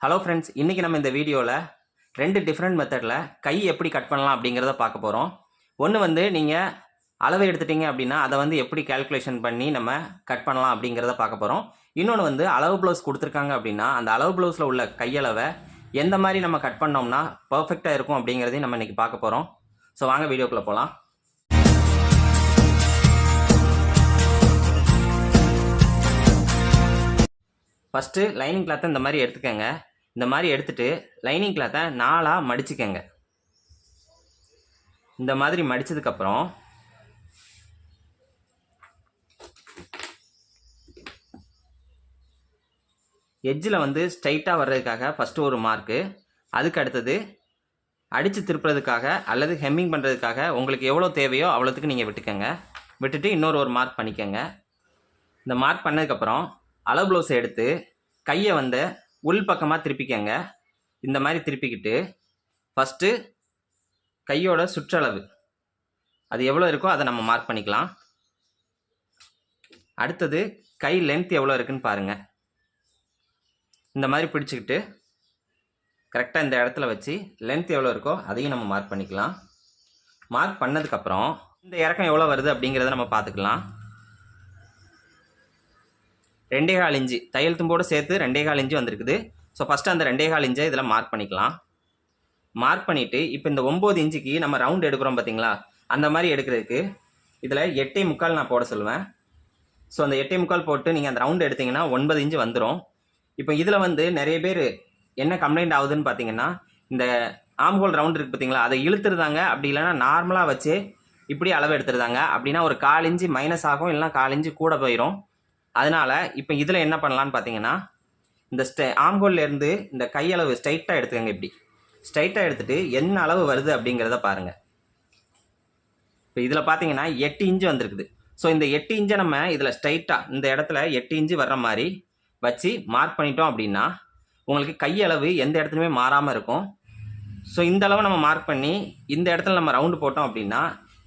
Hello friends இன்றைக்கி நம்ம இந்த வீடியோவில் ரெண்டு டிஃப்ரெண்ட் மெத்தடில் கை எப்படி கட் பண்ணலாம் அப்படிங்கிறத பார்க்க போகிறோம் ஒன்று வந்து நீங்கள் அளவு எடுத்துட்டீங்க அப்படின்னா அதை வந்து எப்படி கால்குலேஷன் பண்ணி நம்ம கட் பண்ணலாம் அப்படிங்கிறத பார்க்க போகிறோம் இன்னொன்று வந்து அளவு ப்ளவுஸ் கொடுத்துருக்காங்க அப்படின்னா அந்த அளவு ப்ளவுஸில் உள்ள கையளவை எந்த மாதிரி நம்ம கட் பண்ணோம்னா பர்ஃபெக்டாக இருக்கும் அப்படிங்கிறதையும் நம்ம இன்றைக்கி பார்க்க போகிறோம் ஸோ வாங்க வீடியோக்குள்ளே போகலாம் ஃபஸ்ட்டு லைனிங் கிளாத்தை இந்த மாதிரி எடுத்துக்கோங்க. இந்த மாதிரி எடுத்துகிட்டு லைனிங் கிளாத்தை நாலாக மடிச்சுக்கோங்க. இந்த மாதிரி மடிச்சதுக்கப்புறம் எட்ஜில் வந்து ஸ்ட்ரைட்டாக வர்றதுக்காக ஃபஸ்ட்டு ஒரு மார்க்கு அதுக்கு அடுத்தது அடித்து திருப்புறதுக்காக அல்லது ஹெம்மிங் பண்ணுறதுக்காக உங்களுக்கு எவ்வளோ தேவையோ அவ்வளோத்துக்கு நீங்கள் விட்டுக்கோங்க. விட்டுட்டு இன்னொரு ஒரு மார்க் பண்ணிக்கோங்க. இந்த மார்க் பண்ணதுக்கப்புறம் அளவு ப்ளவுஸை எடுத்து கையை வந்து உள் பக்கமாக திருப்பிக்கங்க. இந்த மாதிரி திருப்பிக்கிட்டு ஃபஸ்ட்டு கையோட சுற்றளவு. அது எவ்வளோ இருக்கோ அதை நம்ம மார்க் பண்ணிக்கலாம். அடுத்தது கை லென்த் எவ்வளோ இருக்குன்னு பாருங்கள் இந்த மாதிரி பிடிச்சிக்கிட்டு கரெக்டாக இந்த இடத்துல வச்சு லென்த் எவ்வளோ இருக்கோ அதையும் நம்ம மார்க் பண்ணிக்கலாம். மார்க் பண்ணதுக்கப்புறம் இந்த இறக்கம் எவ்வளோ வருது அப்படிங்கிறத நம்ம பார்த்துக்கலாம். ரெண்டே கால் இன்ச்சு. தையல் தும்போடு சேர்த்து ரெண்டே கால் இன்ச்சு வந்திருக்குது. ஸோ ஃபஸ்ட்டு அந்த ரெண்டே கால் இன்ச்சை இதில் மார்க் பண்ணிக்கலாம். மார்க் பண்ணிவிட்டு இப்போ இந்த ஒம்பது இன்ச்சுக்கு நம்ம ரவுண்ட் எடுக்கிறோம் பார்த்தீங்களா அந்த மாதிரி எடுக்கிறதுக்கு இதில் எட்டே முக்கால் நான் போட சொல்லுவேன். ஸோ அந்த எட்டே முக்கால் போட்டு நீங்கள் அந்த ரவுண்ட் எடுத்தீங்கன்னா ஒன்பது இன்ச்சு வந்துடும் இப்போ இதில் வந்து நிறைய பேர் என்ன கம்ப்ளைண்ட் ஆகுதுன்னு பார்த்தீங்கன்னா இந்த ஆம்ஹோல் ரவுண்ட் இருக்குது பார்த்தீங்களா அதை இழுத்துருதாங்க. அப்படி இல்லைன்னா நார்மலாக வச்சு இப்படி அளவு எடுத்துருதாங்க. அப்படின்னா ஒரு கால் இன்ச்சு மைனஸ் ஆகும் இல்லைன்னா கால் இன்ச்சு கூட போயிடும் அதனால் இப்போ இதில் என்ன பண்ணலான்னு பார்த்தீங்கன்னா இந்த ஸ்டெ ஆம்ஹோல்லேருந்து இந்த கையளவு ஸ்ட்ரைட்டாக எடுத்துக்கங்க இப்படி. ஸ்ட்ரைட்டாக எடுத்துகிட்டு என்ன அளவு வருது அப்படிங்கிறத பாருங்கள் இப்போ இதில் பார்த்தீங்கன்னா எட்டு இன்ச்சு வந்திருக்குது. ஸோ இந்த எட்டு இன்ச்சை நம்ம இதில் ஸ்ட்ரைட்டாக இந்த இடத்துல எட்டு இன்ச்சு வர்ற மாதிரி வச்சு மார்க் பண்ணிட்டோம் அப்படின்னா உங்களுக்கு கையளவு எந்த இடத்துலையுமே மாறாமல் இருக்கும். ஸோ இந்த அளவு நம்ம மார்க் பண்ணி இந்த இடத்துல நம்ம ரவுண்டு போட்டோம் அப்படின்னா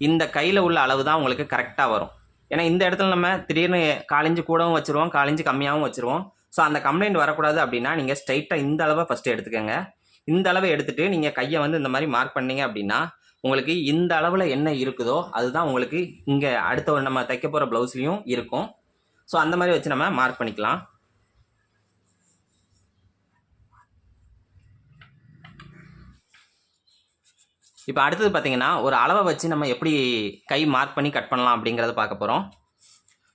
இந்த கையில் உள்ள அளவு தான் உங்களுக்கு கரெக்டாக வரும். ஏன்னா இந்த இடத்துல நம்ம திடீர்னு காலேஞ்சு கூடவும் வச்சுருவோம் காலேஞ்சு கம்மியாகவும் வச்சுருவோம். ஸோ அந்த கம்ப்ளைண்ட் வரக்கூடாது அப்படின்னா நீங்கள் ஸ்ட்ரைட்டாக இந்த அளவை ஃபஸ்ட்டு எடுத்துக்கோங்க. இந்த அளவை எடுத்துகிட்டு நீங்கள் கையை வந்து இந்த மாதிரி மார்க் பண்ணீங்க அப்படின்னா உங்களுக்கு இந்த அளவில் என்ன இருக்குதோ அதுதான் உங்களுக்கு இங்கே அடுத்த ஒரு நம்ம தைக்க போகிற ப்ளவுஸ்லேயும் இருக்கும். ஸோ அந்த மாதிரி வச்சு நம்ம மார்க் பண்ணிக்கலாம். இப்போ அடுத்தது பார்த்திங்கன்னா ஒரு அளவை வச்சு நம்ம எப்படி கை மார்க் பண்ணி கட் பண்ணலாம் அப்படிங்கிறத பார்க்க போகிறோம்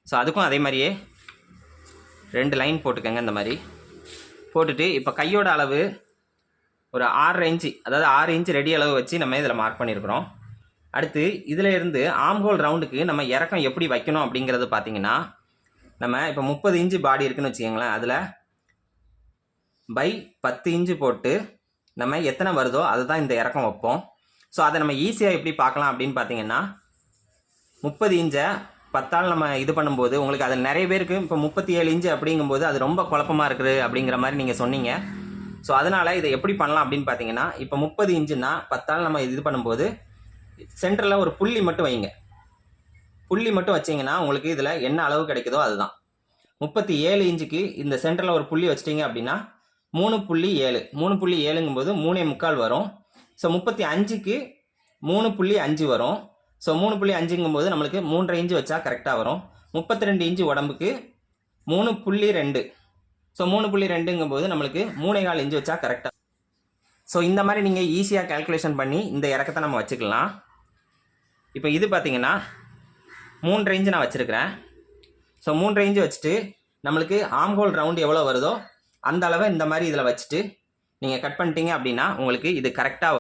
ஸோ அதுக்கும் அதே மாதிரியே ரெண்டு லைன் போட்டுக்கோங்க இந்த மாதிரி. போட்டுட்டு இப்போ கையோட அளவு ஒரு ஆறரை இன்ச்சு அதாவது ஆறு இன்ச்சு ரெடி அளவு வச்சு நம்ம இதில் மார்க் பண்ணியிருக்கிறோம் அடுத்து இதில் இருந்து ஆம்ஹோல் ரவுண்டுக்கு நம்ம இறக்கம் எப்படி வைக்கணும் அப்படிங்கிறது பார்த்தீங்கன்னா நம்ம இப்போ முப்பது இன்ச்சு பாடி இருக்குதுன்னு வச்சுக்கோங்களேன் அதில் பை பத்து இன்ச்சு போட்டு நம்ம எத்தனை வருதோ அதை தான் இந்த இறக்கம் வைப்போம். ஸோ அதை நம்ம ஈஸியாக எப்படி பார்க்கலாம் அப்படின்னு பார்த்தீங்கன்னா முப்பது இன்ச்சை பத்தாள் நம்ம இது பண்ணும்போது உங்களுக்கு அதில் நிறைய பேருக்கு இப்போ முப்பத்தி ஏழு இன்ச்சு அப்படிங்கும்போது அது ரொம்ப குழப்பமாக இருக்குது அப்படிங்கிற மாதிரி நீங்கள் சொன்னீங்க. ஸோ அதனால் இதை எப்படி பண்ணலாம் அப்படின்னு பார்த்தீங்கன்னா இப்போ முப்பது இன்ச்சுன்னா பத்தாள் நம்ம இது பண்ணும்போது சென்டரில் ஒரு புள்ளி மட்டும் வைங்க. புள்ளி மட்டும் வச்சிங்கன்னா உங்களுக்கு இதில் என்ன அளவு கிடைக்குதோ அதுதான். முப்பத்தி ஏழு இன்ச்சுக்கு இந்த சென்டரில் ஒரு புள்ளி வச்சிட்டிங்க அப்படின்னா மூணு புள்ளி ஏழு. மூணு புள்ளி ஏழுங்கும்போது மூணே முக்கால் வரும். ஸோ முப்பத்தி அஞ்சுக்கு மூணு புள்ளி அஞ்சு வரும். ஸோ மூணு புள்ளி அஞ்சுங்கும்போது நம்மளுக்கு மூன்றரை இன்ச்சு வச்சா கரெக்டாக வரும். முப்பத்தி ரெண்டு இன்ச்சு உடம்புக்கு மூணு புள்ளி ரெண்டு. ஸோ மூணு புள்ளி ரெண்டுங்கும்போது நம்மளுக்கு மூணே கால் இன்ச்சு வச்சா கரெக்டாக ஸோ இந்த மாதிரி நீங்கள் ஈஸியாக கால்குலேஷன் பண்ணி இந்த இறக்கத்தை நம்ம வச்சுக்கலாம். இப்போ இது பார்த்தீங்கன்னா மூன்றரை ரேஞ்சு நான் வச்சுருக்கிறேன். ஸோ மூன்றரை ரேஞ்சு வச்சுட்டு நம்மளுக்கு ஆம்ஹோல் ரவுண்டு எவ்வளோ வருதோ அந்த அளவை இந்த மாதிரி இதில் வச்சுட்டு நீங்கள் கட் பண்ணிட்டீங்க அப்படின்னா உங்களுக்கு இது கரெக்டாக